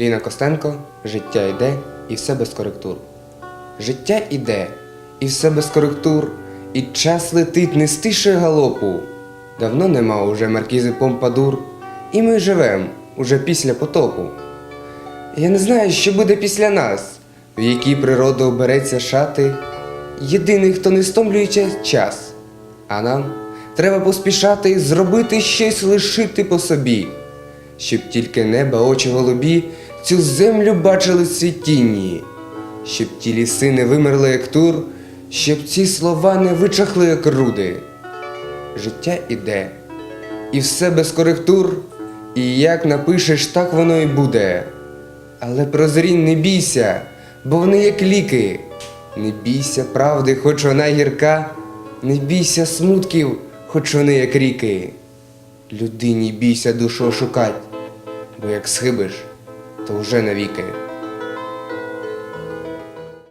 Ліна Костенко Життя йде і все без коректур. Життя іде, і все без коректур, і час летить не стише галопу. Давно нема уже маркізи Помпадур, і ми живем уже після потопу. Я не знаю, що буде після нас, в якій природа обереться шати. Єдиний, хто не стомлюється час, а нам треба поспішати зробити щось лишити по собі, щоб тільки неба, очі голубі цю землю бачили світінні, щоб ті ліси не вимерли, як тур, щоб ці слова не вичахли, як руди. Життя іде, і все без коректур, і як напишеш, так воно і буде. Але прозрінь не бійся, бо вони як ліки. Не бійся правди, хоч вона гірка, не бійся смутків, хоч вони як ріки. Людині бійся душу шукать, бо як схибиш, то вже навіки.